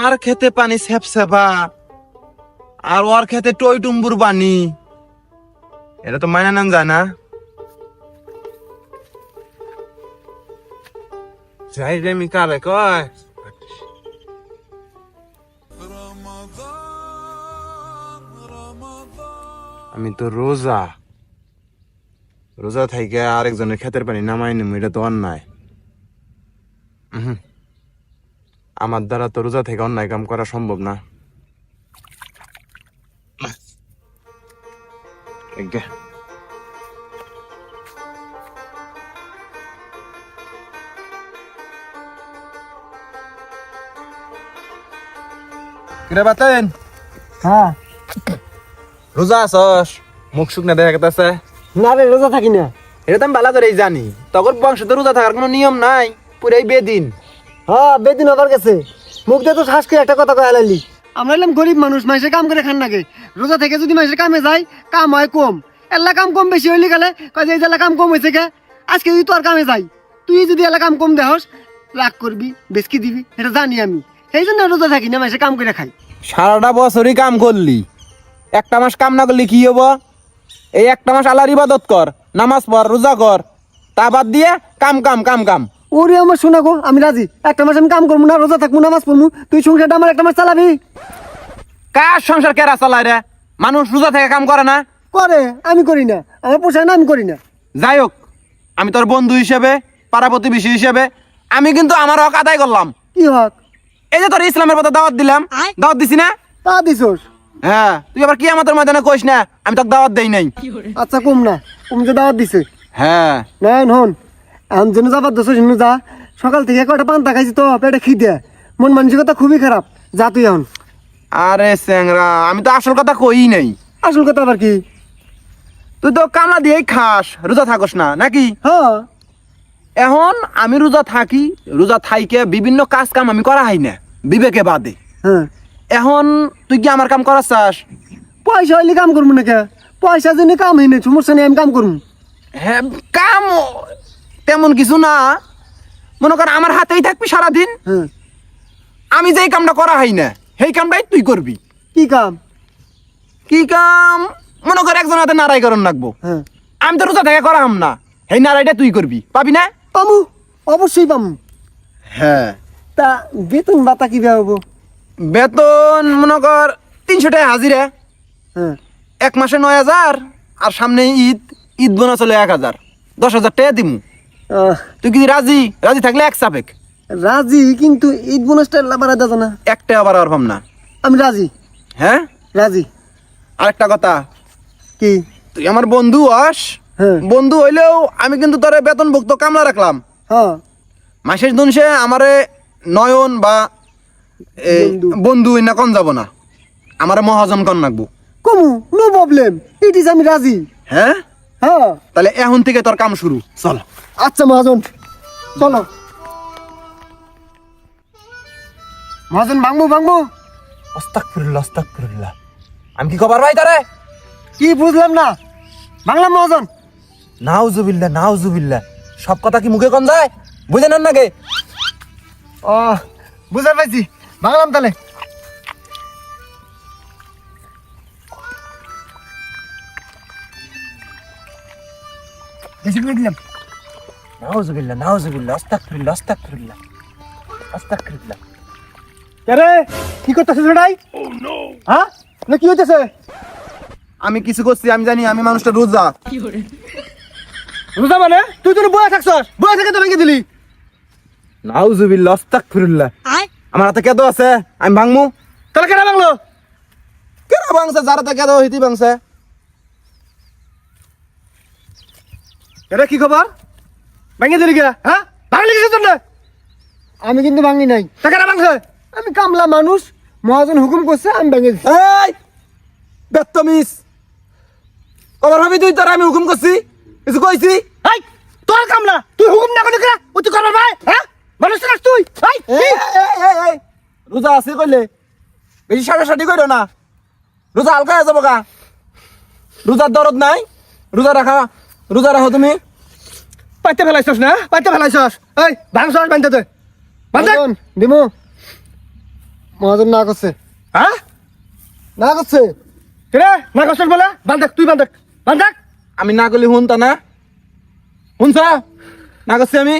আমার খেতে পানি সেপসেপা আর ওর খেতে টই টুম্বুর পানি। এটা তো মাইনা নেন যায় না। যাই রে মি কয়? আমি তো রোজা। রোজা থাইকে আরেকজনের ক্ষেতের পানি নামাই নিম, এটা তো অন্যায়। উহুম। আমার দ্বারা তো রোজা থেকে অন্যায় কাম করা সম্ভব না। কিরে বাতেন? হ্যাঁ। রোজা আছস? মুখ শুকনা দেখা গেছে না রে রোজা থাকি না। এটা তো আমি ভালো করেই জানি। তখন বংশ তো রোজা থাকার কোনো নিয়ম নাই পুরাই বেদিন। হ্যাঁ বেদিন আবার গেছে। মুখ দিয়ে তো শ্বাস করে একটা কথা কয়ে লাইলি। আমরা এলাম গরিব মানুষ মাসে কাম করে খান নাকি রোজা থেকে যদি মাসে কামে যায় কাম হয় কম। এলা কাম কম বেশি হইলে গেলে কয় যে এই জেলা কাম কম হয়েছে কে? আজকে যদি তোর কামে যাই তুই যদি এলা কাম কম দেহস রাগ করবি বেশকি দিবি এটা জানি আমি। সেই জন্য রোজা থাকি না মাসে কাম করে খাই। সারাটা বছরই কাম করলি। একটা মাস কাম না করলে কি হব এই একটা মাস আল্লাহর ইবাদত কর নামাজ পড় রোজা কর তা বাদ দিয়ে কাম কাম কাম কাম। ওরে আমার শোনা গো আমি রাজি। একটা মাস আমি কাম করব না রোজা থাকব নামাজ পড়ব। তুই সংসারটা আমার একটা মাস চালাবি। কার সংসার কেরা চালায় রে? মানুষ রোজা থেকে কাম করে না? করে আমি করি না। আমার পোষায় না আমি করি না। যাই হোক আমি তোর বন্ধু হিসেবে পাড়া প্রতিবেশী হিসেবে আমি কিন্তু আমার হক আদায় করলাম। কি হক? এই যে তোর ইসলামের পথে দাওয়াত দিলাম দাওয়াত দিছি না? তা দিছোস। হ্যাঁ তুই আবার কি আমাদের ময়দানে কইস না আমি তোকে দাওয়াত দেই নাই। আচ্ছা কম না কম যে দাওয়াত দিছে। হ্যাঁ। নেন হন। এখন যেন যাবার দোষ যেন যা। সকাল থেকে কয়টা পান্তা খাইছি তো পেটে খিদে। মন মানসিকতা খুবই খারাপ। যা তুই এখন। আরে স্যাংরা আমি তো আসল কথা কই নাই। আসল কথা আবার কি? তুই তো কামলা দিয়েই খাস রোজা থাকস না নাকি? হ্যাঁ এখন আমি রোজা থাকি রোজা থাইকে বিভিন্ন কাজ কাম আমি করা হয় না বিবেকে বাদে। হ্যাঁ। এখন তুই কি আমার কাম করার চাস পয়সা হইলে কাম করব না কে পয়সা জন্য কাম হইনি সমস্যা নেই আমি কাম করব। হ্যাঁ কাম তেমন কিছু না। মনে কর আমার হাতেই থাকবি সারাদিন। হ্যাঁ। আমি যেই কামটা করা হয় না সেই কামটাই তুই করবি। কি কাম? কি কাম? মনে কর একজন হাতে নাড়াই করন লাগবো। হ্যাঁ। আমি তো রোজা থেকে করাম না সেই নাড়াইটা তুই করবি। পাবি না? পামু অবশ্যই পামু হ্যাঁ। তা বেতন বাতা কি হব বেতন মনে কর তিনশো টাকা হাজিরা। হ্যাঁ। এক মাসে নয় হাজার আর সামনে ঈদ ঈদ বোনা চলে এক হাজার। দশ হাজার টাকা দিমু। তুই কি রাজি? রাজি থাকলে এক সাপেক। রাজি কিন্তু ঈদ বোনাসটা বাড়া দাদা না। একটা আবার আর ভাবনা আমি রাজি। হ্যাঁ? রাজি। আরেকটা কথা। কি? তুই আমার বন্ধু আস। হ্যাঁ। বন্ধু হইলেও আমি কিন্তু তোরে বেতনভুক্ত কামলা রাখলাম। হ্যাঁ। মাসের দিন সে আমারে নয়ন বা এই বন্ধু। বন্ধু না কন যাব না। আমারে মহাজন কন রাখব? কমু নো প্রবলেম ইট ইজ আমি রাজি। হ্যাঁ? হ্যাঁ। তাহলে এখন থেকে তোর কাম শুরু চল। আচ্ছা মহাজন চলো। মহাজন ভাঙবো ভাঙবো। আস্তাগফিরুল্লাহ আস্তাগফিরুল্লাহ। আমি কি খবর ভাই তারে? কি বুঝলাম না। বাংলাম মহাজন। নাউজুবিল্লাহ নাউজুবিল্লাহ। সব কথা কি মুখে কন যায়? বুঝে নেন নাকি? ও বুঝতে পারছি বাংলাম তাহলে। বেশি করে দিলাম নাউজুবিল্লাহ নাউজুবিল্লাহ আস্তাগফিরুল্লাহ আরে কি করতেছিস সেটাই হ্যাঁ না কি হইতেছে আমি কিছু করছি আমি জানি আমি মানুষটা রোজা। রোজা মানে? তুই তো বয়ে থাকছস। বয়ে থেকে তো ভেঙে দিলি। নাউজুবিল্লাহ আস্তাগফিরুল্লাহ। আমার হাতে কেদো আছে আমি ভাঙমু। তাহলে কেন বাংলো কেন ভাঙছে? যার হাতে কেদো হইতি ভাঙছে। এটা কি খবর? ভেঙে দিলি কে? হ্যাঁ? ভাঙলি কিছু আমি কিন্তু ভাঙি নাই। তা কেন ভাঙছে? আমি কামলা মানুষ মহাজন হুকুম করছে আমি ভেঙে দিচ্ছি এই! বেত্তমিস! কবার ভাবি তুই? তোর আমি হুকুম করছি। কিছু কইছি? এই! তোর কামলা! তুই হুকুম না করলি কে? ও তুই করবার ভাই? হ্যাঁ? মানুষ তো তুই? এই! রোজা আছে কইলে? বেশি কইরো না। রোজা হালকা হয়ে যাব গা। রোজার দরদ নাই। রোজা রাখা রোজা রাখো তুমি। পাইতে ফেলাইছস না? পাইতে ফেলাইছস? এই ভাঙছস বান্ধতে দে বান্ধে। দিমু মহাজন না করছে। হ্যাঁ না করছে। কেরে? না কষ্ট বলে? বান্ধক তুই বান্ধক বান্ধক আমি না করলে শুনতা না। শুনছ? না করছি আমি।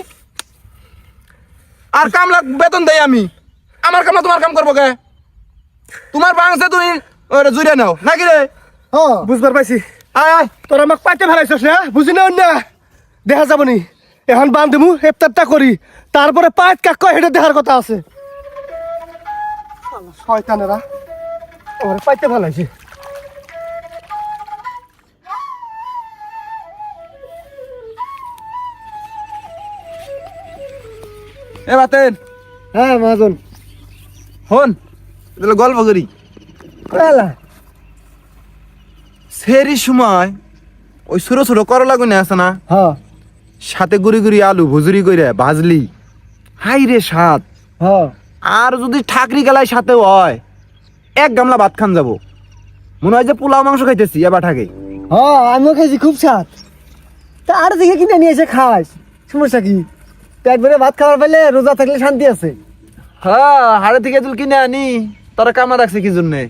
আর কামলা বেতন দেই আমি। আমার কামলা তোমার কাম করব কে? তোমার বাংসে তুমি জুড়ে নাও। নাকি রে? হ্যাঁ বুঝবার পাইছি। আয় আয় তোর আমাক পাইতে ফেলাইছস না? বুঝি না না দেখা যাব নি এখন বান্ধমু হেপ্তারটা করি। তারপরে পাঁচ কাক হেঁটে দেখার কথা আছে। শয়তানেরা। ওরে পাইতে ফেলাইছে। এ বাতেন। হ্যাঁ মহাজন। হন গল্প করি। কয়লা সেরি সময় ওই ছোট ছোট করলা গুনে আছে না? হ্যাঁ। সাথে গুড়ি গুড়ি আলু ভুজুরি করে ভাজলি। হাই রে স্বাদ হ্যাঁ। আর যদি ঠাকরি গেলায় সাথে হয় এক গামলা ভাত খান যাব। মনে হয় যে পোলাও মাংস খাইতেছি এবার ঠাকে হ্যাঁ আমিও খেয়েছি খুব স্বাদ। তা আর দেখে কিনে নিয়ে এসে খাস। সমস্যা কি? পেট ভরে ভাত খাবার পেলে রোজা থাকলে শান্তি আছে। হ্যাঁ হাড়ে থেকে তুল কিনে আনি। তোরা কামা রাখছে কি জন্যে?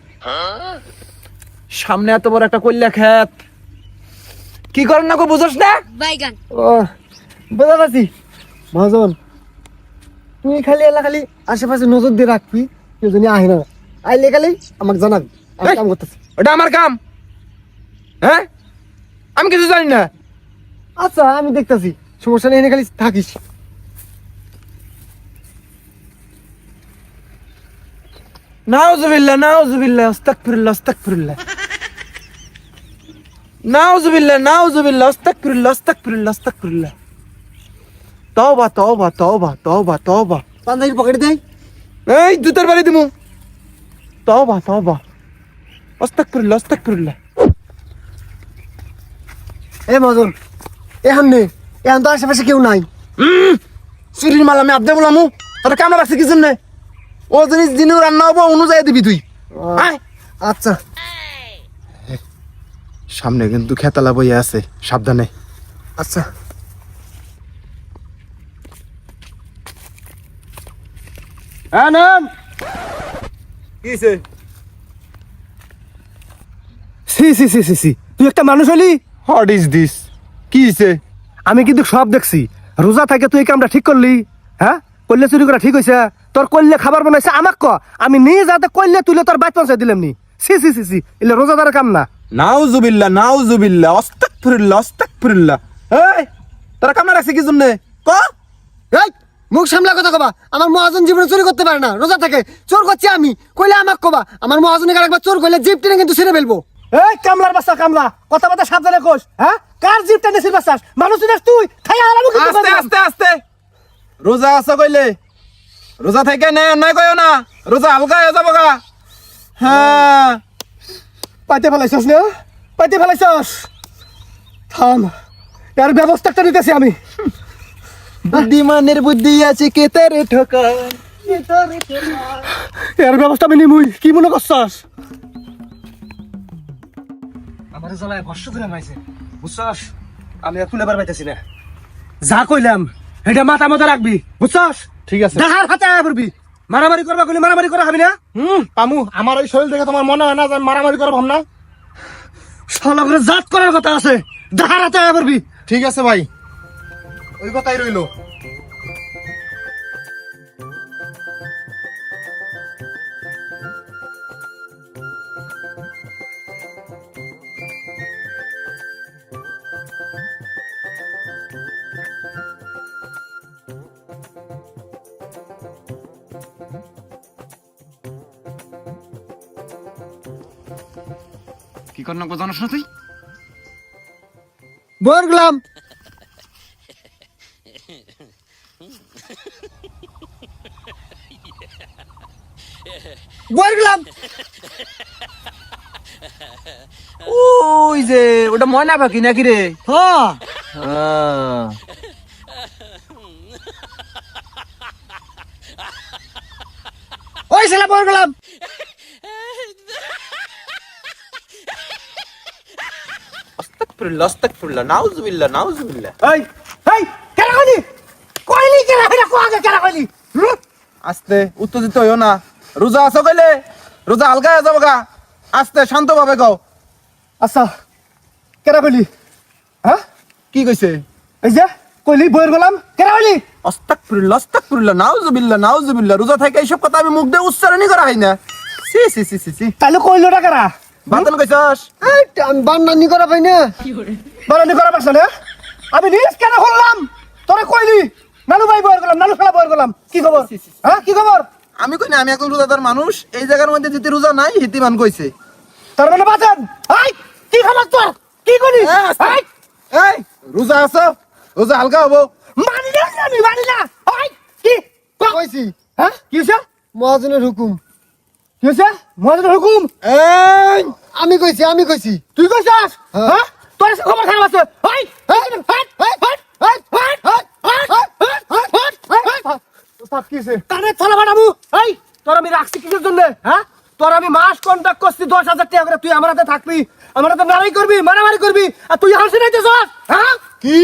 সামনে এত বড় একটা কল্যা খেত কি করেন না কো বুঝোস না? বাইগান। ও বোঝা পারছি মহাজন তুই খালি এলা খালি আশেপাশে নজর দিয়ে রাখবি কেউ জানি আহে না। আইলে খালি আমাকে জানাবি আমি কাম করতেছি। ওটা আমার কাম। হ্যাঁ? আমি কিছু জানি না। আচ্ছা আমি দেখতাছি। সমস্যা নেই এনে খালি থাকিস। নাউজুবিল্লাহ নাউজুবিল্লাহ আস্তাগফিরুল্লাহ আস্তাগফিরুল্লাহ। নাউজুবিল্লাহ নাউজুবিল্লাহ আস্তাগফিরুল্লাহ আস্তাগফিরুল্লাহ আস্তাগফিরুল্লাহ। তওবা তওবা তওবা তওবা তওবা। পাঞ্জাবির পকেটে দেয় এই জুতার বাড়ি দিমু। তওবা তওবা। আস্তাগফিরুল্লাহ আস্তাগফিরুল্লাহ। এ মহাজন এখন নে। এখন তো আশেপাশে কেউ নাই। চুরির মাল আমি আবদে বলামু। তোর কামনা রাখছে কি জন্য ও জিনিস দিনু রান্না হব অনুযায়ী দিবি তুই। আচ্ছা। সামনে কিন্তু খেতালা বইয়া আছে সাবধানে। আচ্ছা। নাম কিছে সি সি সি সি সি তুই একটা মানুষ হলি? হোয়াট ইজ দিস কিছে আমি কিন্তু সব দেখছি। রোজা থাকে তুই এই কামটা ঠিক করলি হ্যাঁ? করলে চুরি করা ঠিক হয়েছে তোর করলে খাবার বানাইছে আমাক ক। আমি নিয়ে যাতে করলে তুলে তোর বাইক পৌঁছাই দিলাম নি। সি সি সি সি এলে রোজাদারের কাম না। নাউজুবিল্লাহ নাউজুবিল্লাহ আস্তাগফিরুল্লাহ আস্তাগফিরুল্লাহ এই তোরা কামনা রাখছে কি জন্য? ক? এই মুখ সামলা কথা কবা। আমার মহাজন জীবনে চুরি করতে পারে না রোজা থাকে। চোর করছি আমি কইলে আমাকে কবা। আমার মহাজনে একবার চোর করলে জিপ টেনে কিন্তু ছিঁড়ে ফেলব। এই কামলার বাচ্চা কামলা কথা কথা সাবধানে কোষ হ্যাঁ? কার জিপ টেনে সির বাচ্চাস মানুষ তুই খাই হারাবো কিন্তু আস্তে আস্তে আস্তে। রোজা আছে কইলে? রোজা থেকে নে অন্যায় কইও না। রোজা হালকা হয়ে যাব গা হ্যাঁ। পাইতে ফেলাইছস না? পাইতে ফেলাইছস? থাম এর ব্যবস্থা একটা নিতেছি আমি। বুদ্ধিমানের বুদ্ধি আছে কে তারে এর ব্যবস্থা আমি নিমুই কি মনে করছস? আমার জ্বালায় বর্ষ ধরে মাইছে বুঝছস? আমি আর তুলে বার পাইতেছি না। যা কইলাম এটা মাথা মতো রাখবি বুঝছস? ঠিক আছে। দেখার হাতে আয়া করবি মারামারি করবা কইলে মারামারি করা হবি না? হুম পামু আমার ওই শরীর দেখে তোমার মনে হয় না যে আমি মারামারি করব না শালা করে জাত করার কথা আছে। দাঁড়াতে পারবি ঠিক আছে ভাই। ওই কথাই রইল। কর না তুই বর গেলাম। বর গেলাম। ওই যে, ওটা ময়না পাখি নাকি রে? হ্যাঁ। ওই শালা বর গেলাম। আস্তাগফিরুল্লাহ আস্তাগফিরুল্লাহ নাউজুবিল্লাহ নাউজুবিল্লাহ এই এই কেন কইলি কইলি কেন এটা কো আগে কেন কইলি? আস্তে উত্তেজিত হইও না। রোজা আছো কইলে? রোজা হালকা হয়ে যাব গা। আস্তে শান্ত ভাবে কও। আচ্ছা কেরা কইলি হ্যাঁ কি কইছে? এই যে কইলি বইয়ের গেলাম? কেরা কইলি অস্তাকফিরুল্লাহ অস্তাকফিরুল্লাহ নাউজুবিল্লাহ নাউজুবিল্লাহ। রোজা থেকে এইসব কথা আমি মুখ দিয়ে উচ্চারণই করা হয় না। সি সি সি সি তাইলে কইলো না কেরা? বাতন কইছস এই, আমি বান্নানি করা পাই না। বারানি করা? পারছ না? আমি নিজ কেন হলাম তোরে কইলি নানু ভাই বইয়ের গেলাম নানু খেলা বইয়ের গেলাম কি খবর? হ্যাঁ কি খবর? আমি কই না আমি একজন রোজাদার মানুষ। এই জায়গার মধ্যে যেতে রোজা নাই হিতিমান কইছে। তোর মানে বাঁচেন। হাই কি খবর তোর? কি করি এ, আস্তে। হাই এই রোজা আছো রোজা হালকা হব। মানি না আমি মানি না। কি? ক- কইছি। হ্যাঁ কি হইছে? মহাজনের হুকুম। কি হইছে? মহাজনের হুকুম? এই! আমি কইছি আমি কইছি তুই কইছাস হ্যাঁ তোর খবর খারাপ আছে hi hi hi hi hi আমি রাখছি কিসের জন্য তোর আমি মাস করছি দশ হাজার তুই আমার হাতে থাকবি আমার হাতে নারাই করবি মারামারি করবি আর তুই হাসি নাইতে হ্যাঁ কি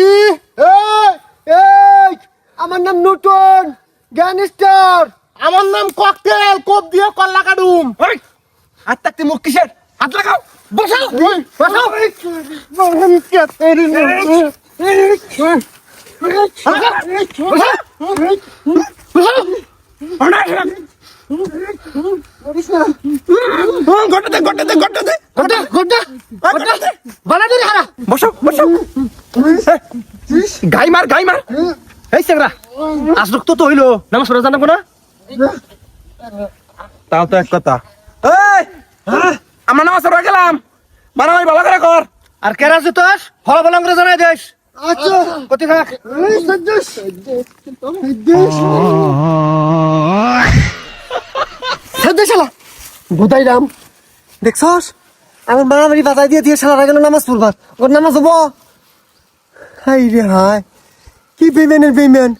গাই মার গাই মার এই সেগরা আজ রক্ত তো হইল নামাজ পড়া জানা কোনা তাও তো এক কথা এই আমরা নামাজ পড়া গেলাম। মারামারি ভালো করে কর। আর কেরা আছে তোর? করে জানাই দেশ। আচ্ছা। কতি থাক এই সদ্দেশ সদ্দেশ সদ্দেশ শালা গোদাই রাম। দেখছস? আমার মারামারি বাজাই দিয়ে দিয়ে শালা গেল নামাজ পড়বার। ওর নামাজ হব। হাই রে হাই কি বেমেনের বেমেন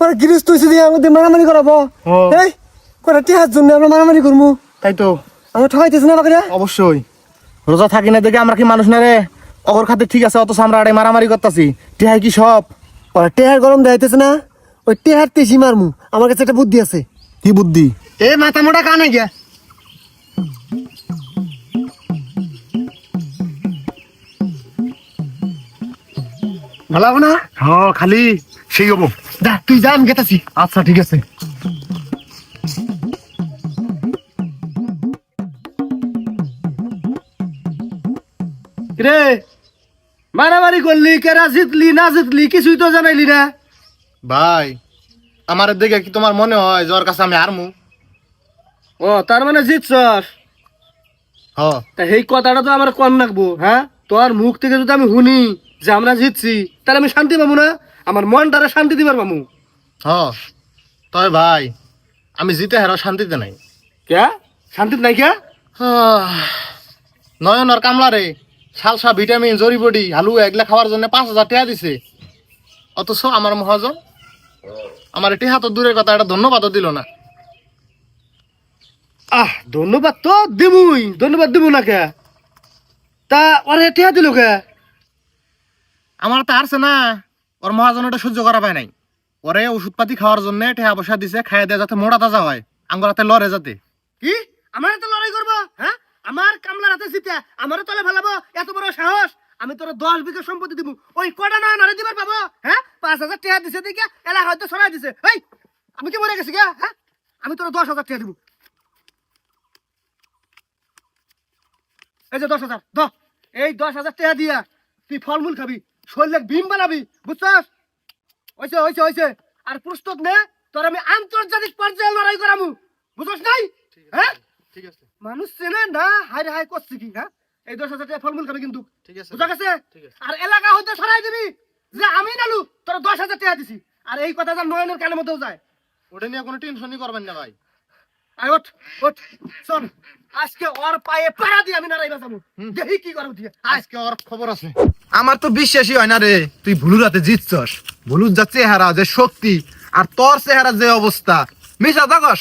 ওরা গৃহস্থ হয়েছে দিয়ে আমাদের মারামারি করাবো। এই কটা টিহার জন্য আমরা মারামারি করব তাই তো। আমরা ঠকাইতেছি না বাকিরা অবশ্যই। রোজা থাকি না দেখে আমরা কি মানুষ না রে? অগর খাতে ঠিক আছে অত আমরা আড়ে মারামারি করতেছি। টিহাই কি সব? ওরা টেহার গরম দেখাইতেছে না ওই টেহার তেসি মারমু। আমার কাছে একটা বুদ্ধি আছে। কি বুদ্ধি? এ মাথা মোটা কানে গিয়া। ভালো না? হ্যাঁ খালি সেই হব। যা তুই যা আমি গেতাছি। আচ্ছা ঠিক আছে। রে মারামারি করলি কেরা জিতলি না জিতলি কিছুই তো জানাইলি না। ভাই আমার দেখে কি তোমার মনে হয় জ্বর কাছে আমি হারমু? ও তার মানে জিতছস? হ। তা এই কথাটা তো আমার কম রাখব হ্যাঁ? তোর মুখ থেকে যদি আমি শুনি যে আমরা জিতছি তাহলে আমি শান্তি পাবো না? আমার মনটারে শান্তি দিবার পাবো। হ। তবে ভাই আমি জিতে হেরো শান্তিতে নাই। কে শান্তি নাই কে নয়ন আর কামলা রে। সালসা ভিটামিন জড়িবডি হালু এগুলা খাওয়ার জন্য পাঁচ হাজার টাকা দিছে। অথচ আমার মহাজন আমার এটি হাত দূরের কথা এটা ধন্যবাদও দিল না। আহ ধন্যবাদ তো দিবুই ধন্যবাদ দিব না কে? তা ওরে টিয়া দিল কে? আমার তো হারছে না ওর মহাজন ওটা সহ্য করা পায় নাই। ওরে ওষুধপাতি খাওয়ার জন্য টেহা পয়সা দিছে খাইয়া দেয়া যাতে মোটা তাজা হয় আঙ্গুর হাতে লড়ে যাতে। কি? আমার হাতে লড়াই করব? হ্যাঁ? আমার কামলার হাতে জিতে আমারও তলে ফেলাবো, এত বড় সাহস। আমি তোর দশ বিঘা সম্পত্তি দিব। ওই কটা না নারে দিবার পাবো হ্যাঁ? পাঁচ হাজার টাকা দিছে দেখে, এলা হয়তো সরাই দিছে। এই আমি কি মরে গেছি গা হ্যাঁ? আমি তোর দশ হাজার টাকা দিব। এই যে দশ হাজার, দ। এই দশ হাজার টাকা দিয়া তুই ফলমূল খাবি শরীরে বিম বানাবি, বুঝছস? হয়েছে হয়েছে হয়েছে আর প্রস্তুত নে তোর আমি আন্তর্জাতিক পর্যায়ে লড়াই করামু, বুঝছস নাই? হ্যাঁ? ঠিক আছে। মানুষ চেনে না হাই হাই করছে কি হ্যাঁ? এই দশ হাজার টাকা ফলমূল খাবি কিন্তু। ঠিক আছে বুঝা গেছে? আর এলাকা হইতে সরাই দিবি যে আমি নালু তোর দশ হাজার টাকা দিছি। আর এই কথা যা নয়নের কানের মধ্যেও যায়। ওটা নিয়ে কোনো টেনশনই করবেন না ভাই। আয় ওঠ ওঠ শোন আজকে ওর পায়ে পাড়া দিয়ে আমি নারাই বাঁচাবো দেখি কি করব দিয়ে আজকে ওর খবর আছে। আমার তো বিশ্বাসই হয় না রে তুই ভুলুর হাতে জিতছস। ভুলুর যা চেহারা যে শক্তি আর তোর চেহারা যে অবস্থা। মিশা থাকস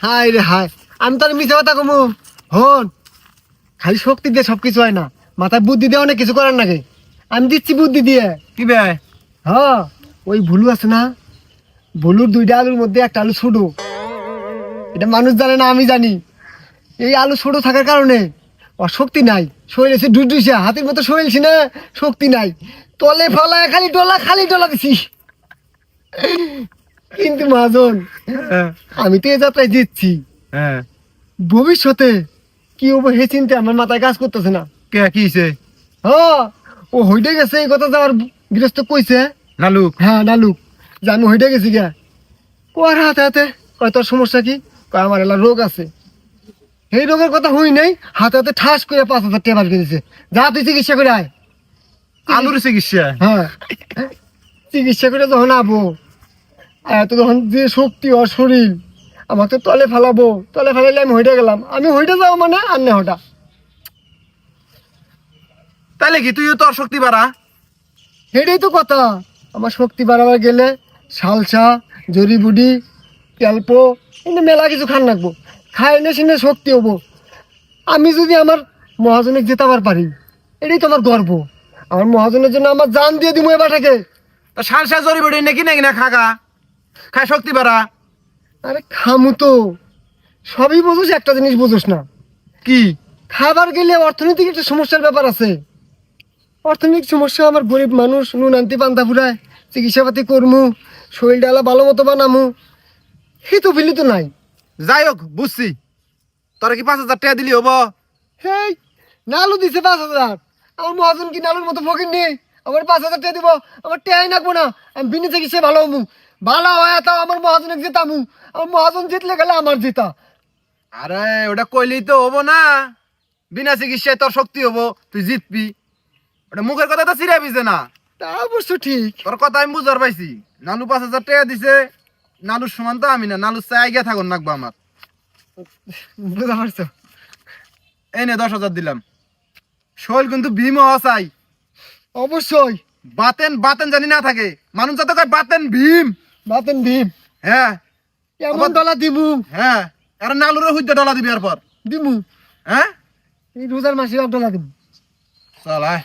হাই রে হাই আমি তোর মিথ্যা কথা কমু। হন খালি শক্তি দিয়ে সবকিছু হয় না। মাথায় বুদ্ধি দিয়ে অনেক কিছু করার নাকি। আমি দিচ্ছি বুদ্ধি দিয়ে। কি বে হ্যাঁ ওই ভুলু আছে না? ভুলুর দুইটা আলুর মধ্যে একটা আলু ছোট। এটা মানুষ জানে না আমি জানি। এই আলু ছোট থাকার কারণে ওর শক্তি নাই। শরীর এসে ডুডুইছে হাতের মতো শরীর ছিল শক্তি নাই। তলে ফলায় খালি ডলা খালি ডলা দিছি। কিন্তু মহাজন আমি তো এ যাত্রায় জিতছি। হ্যাঁ। ভবিষ্যতে কি হব হে চিন্তা আমার মাথায় কাজ করতেছে না। কে কি হইছে? হ্যাঁ ও হইতে গেছে এই কথা যাওয়ার গৃহস্থ কইছে। নালুক? হ্যাঁ নালুক। যে আমি হইতে গেছি গা কোয়ার হাতে হাতে কয় তোর সমস্যা কি? কয় আমার এলা রোগ আছে। এই রোগের কথা হই নাই হাতে হাতে ঠাস করে পাঁচ হাজার টাকা বার যা তুই চিকিৎসা করে আয়। আলুর চিকিৎসা? হ্যাঁ। চিকিৎসা করে যখন আবো এত যখন যে শক্তি ওর শরীর আমাকে তলে ফেলাবো তলে ফেলাইলে আমি হইতে গেলাম। আমি হইতে যাও মানে আর নে হটা। তাহলে কি তুইও তোর শক্তি বাড়া? এটাই তো কথা। আমার শক্তি বাড়াবার গেলে সালসা জড়িবুডি তেলপো কিন্তু মেলা কিছু খান রাখব। খাই না সিনে শক্তি হব। আমি যদি আমার মহাজনে জেতাবার পারি এটাই তো আমার গর্ব। আমার মহাজনের জন্য আমার জান দিয়ে দিব এবারটাকে তো সালসা জড়িবড়ি নাকি নাকি না খাগা? খায় শক্তি বাড়া। আরে খামু তো। সবই বোঝোস একটা জিনিস বোঝোস না। কি? খাবার গেলে অর্থনৈতিক একটা সমস্যার ব্যাপার আছে। অর্থনৈতিক সমস্যা আমার গরিব মানুষ নুন আনতে পান্তা ফুরায় চিকিৎসাপাতি করমু শরীর ডালা ভালো মতো বানামু। সেই তো ফিলি তো নাই। যাই হোক বুঝছি। তোরা কি পাঁচ হাজার টাকা দিলি হব? হেই নালু দিছে পাঁচ হাজার। আমার মহাজন কি নালুর মতো ফকির নেই আমার পাঁচ হাজার টাকা দিব আমার টেয়াই নাকবো না। আমি বিনি চিকিৎসা ভালো হমু ভালো হয় তাও আমার মহাজনে জেতামু। আমার মহাজন জিতলে গেলে আমার জেতা। আরে ওটা কইলেই তো হব না। বিনা চিকিৎসায় তোর শক্তি হব তুই জিতবি। ওটা মুখের কথা তো চিরাই বিছে না। তা অবশ্য ঠিক। তোর কথা আমি বুঝার পাইছি। নালু পাঁচ হাজার টাকা দিছে। নালুর সমান তো আমি না নালুর চাই গিয়া থাকুন নাকবো আমার বুঝতে পারছ এই নে দশ হাজার দিলাম। শৈল কিন্তু ভীম চাই অবশ্যই বাতেন বাতেন জানি না থাকে। মানুষ যাতে কয় বাতেন ভীম। বাতেন ভীম। হ্যাঁ এমন ডলা দিমু। হ্যাঁ আর নালুরে হুদ্দে ডলা দিবি আর পর। দিমু। হ্যাঁ? এই রোজার মাসে এক ডলা দিমু। চল আয়।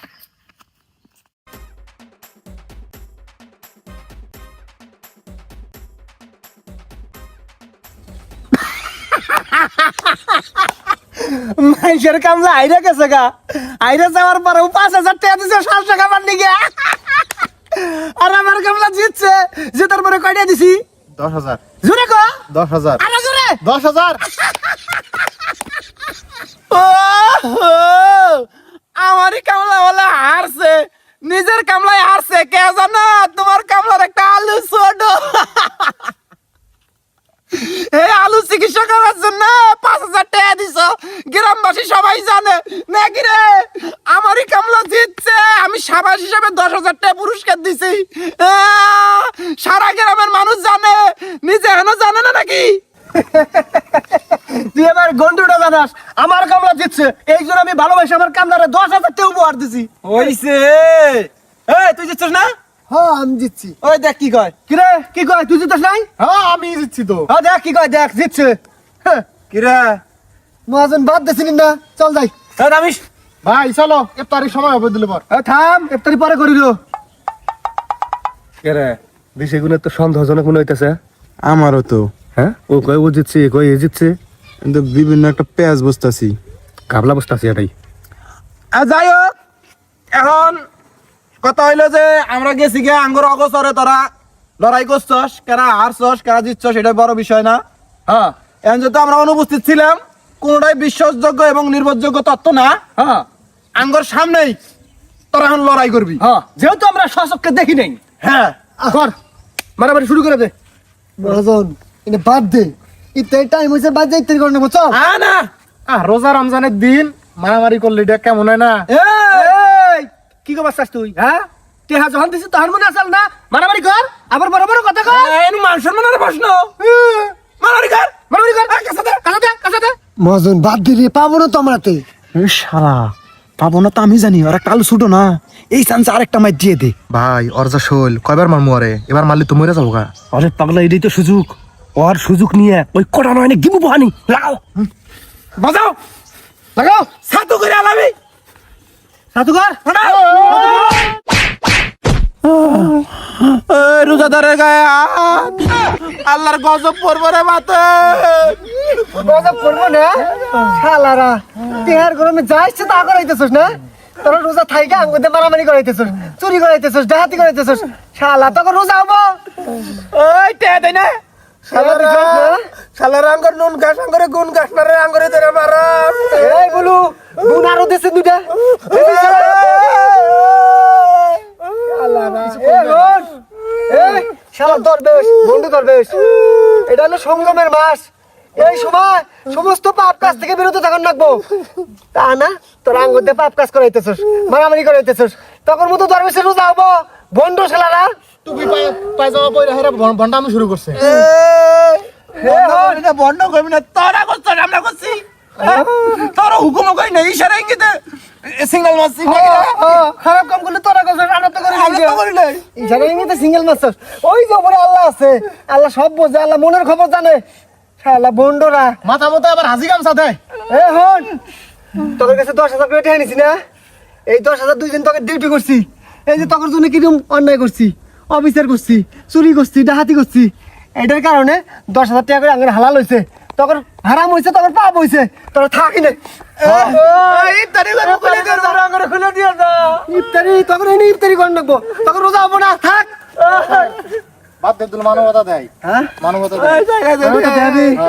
মানুষের কামলা আইরা গেছে গা। আইরা যাওয়ার পরে পাঁচ হাজার টাকা দিছে সাত টাকা বার নিগে আর আমার কামলা জিতছে জিতার পরে কয়টা দিছি? দশ হাজার। জোরে কো দশ হাজার। আরে জোরে। দশ হাজার। আমারই কামলা ওলা হারছে নিজের কামলায় হারছে কে জানো তোমার কামলার একটা আলু ছোট এই আলু চিকিৎসা করার জন্য পাঁচ হাজার টাকা দিছ। গ্রামবাসী সবাই জানে। নাকি রে? আমারই কামলা জিতছে। আমি সাবাস হিসাবে দশ হাজার টাকা পুরস্কার দিছি। সারা গ্রামের মানুষ জানে। নিজে এখনও জানে না নাকি? তুই এবার গন্ডুটা জানাস আমার কামলা জিতছে। এই জন্য আমি ভালোবাসি আমার কামলারে দশ হাজার টাকা উপহার দিছি। হইছে। এই তুই জিতছিস না? হ্যাঁ আমি জিতছি। ওই দেখ কি কয়। কিরে কি কয়? তুই জিতছ নাই? হ্যাঁ আমি জিতছি তো। হ্যাঁ দেখ কি কয় দেখ জিতছে। হ্যাঁ। কিরে মহাজন বাদ না চল যাই। এই রামিস ভাই চলো। ইফতারির সময় হবে দিলে পর। এই থাম। ইফতারি পরে করিল। কেরে দিশে গুণে তো সন্দেহজনক মনে হইতেছে। আমারও তো। হ্যাঁ? ও কয় ও জিতছে এ কয় এ জিতছে। কিন্তু বিভিন্ন একটা পেঁয়াজ বসতাছি। কাবলা বসতে আছি এটাই যাই হোক এখন কথা হইল যে আমরা গেছি গে আঙ্গুর অগসরে তোরা লড়াই করছস কেনা হারছস কেনা জিতছস এটা বড় বিষয় না। হ্যাঁ। এখন যেহেতু আমরা অনুপস্থিত ছিলাম কোনটাই বিশ্বাসযোগ্য এবং নির্ভরযোগ্য তত্ত্ব না। হ্যাঁ। আঙ্গর সামনেই তোরা এখন লড়াই করবি। হ্যাঁ। যেহেতু আমরা শাসককে দেখি নাই হ্যাঁ। কর মারামারি শুরু করে দে। মহাজন এটা বাদ দে। ইত্যাদি টাইম হয়েছে বাদ যাই ইত্যাদি করে নেব চল আ না। রোজা রমজানের দিন মারামারি করলে এটা কেমন হয় না? এই! কি কবার চাস তুই হ্যাঁ? টেহা যখন দিছিস তখন মনে আসল না? মারামারি কর আবার বড় বড় কথা কর। মান সম্মানের প্রশ্ন। মারামারি কর। মারামারি কর। কাছাতে। কাছাতে কাছাতে। মহাজন বাদ দিলে পাবো না তো আমরাতে শালা পাবো না তো আমি জানি আর একটা আলু ছুটো না। এই চান্স আরেকটা মাই দিয়ে দে। ভাই ওর যা শোল কয়বার মারমু আরে এবার মারলে তো মরে যাব গা আরে পাগলা এটাই তো সুযোগ। ওর সুযোগ নিয়ে ওই কটা নয় গিমু বহানি। লাগাও। বাজাও। লাগাও। সাতু করে আলাবি। সাতুকার রোজাদারের গায়ে। আল্লাহর গজব পড়ব রে মাতে রোজা পড়ব না? শালারা তেহার গরমে যা ইচ্ছে তা করাইতেছস না? তোরা রোজা থাইকে আঙ্গুতে মারামারি করাইতেছস চুরি করাইতেছস ডাহাতি করাইতেছস। শালা তখন রোজা হব? ওই তে দেই না। শালারা? শালারা আঙ্গর নুন গাছ আঙ্গরে গুন গাছ না রে আঙ্গরে তেরে মারাম এই বলু শালা দরবেশ বন্ধু দরবেশ এটা হলো মাস এই সময় সমস্ত পাপ কাজ থেকে বিরত তা না তোর আঙ্গুতে পাপ কাজ করাইতেছস মারামারি করাইতেছস তখন মতো দরবেশের রোজা হব বন্ধু শালারা পায় পায়জামা পরে হেরা ভন্ডামি শুরু করছে বন্ধ করবি না তোরা করছ আমরা করছি তোর হুকুম কই না ইশারা ইঙ্গিতে সিঙ্গেল মারছি ও, খারাপ কাম করলে তোরা আমরা তো করি আমরা তো করি নাই। ইশারা ইঙ্গিতে সিঙ্গেল মাস্টার ওই যে উপরে আল্লাহ আছে আল্লাহ সব বোঝে আল্লাহ মনের খবর জানে। শালা বন্ডরা মাথা মতো আবার হাজি গামছা দেয়। এ হন। তোদের কাছে দশ হাজার না? এই দশ হাজার দুই দিন তোকে ডিউটি করছি। এই যে তোর জন্য কীরকম অন্যায় করছি অবিচার করছি চুরি করছি ডাহাতি করছি। এটার কারণে দশ হাজার টাকা করে আঙের হালাল হয়েছে। তখন হারাম হয়েছে তখন পাপ হয়েছে তোরা থাকি না ইত্যাদি করে খুলে দিয়ে দাও আঙ্গরে খুলে দিয়ে দাও ইফতারি তখন এনে ইফতারি করে রাখব। তখন রোজা হব না থাক। বাদ দে দিল মানবতা দেয়। হ্যাঁ? মানবতা দেয়।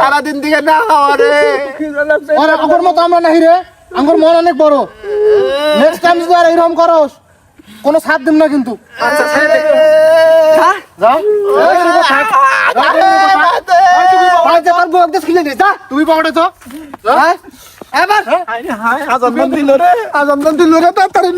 সারাদিন দিকে না খাওয়া আরে আগর মতো আমরা নাহি রে। আঙ্গুর মন অনেক বড়। নেক্সট টাইম যদি আর এরকম করস কোনো সাথ দিম না কিন্তু আচ্ছা হ্যাঁ তুমি পকেটে তো হ্যাঁ এবার হায় আজম দিল রে আজম দিল রে তাড়াতাড়ি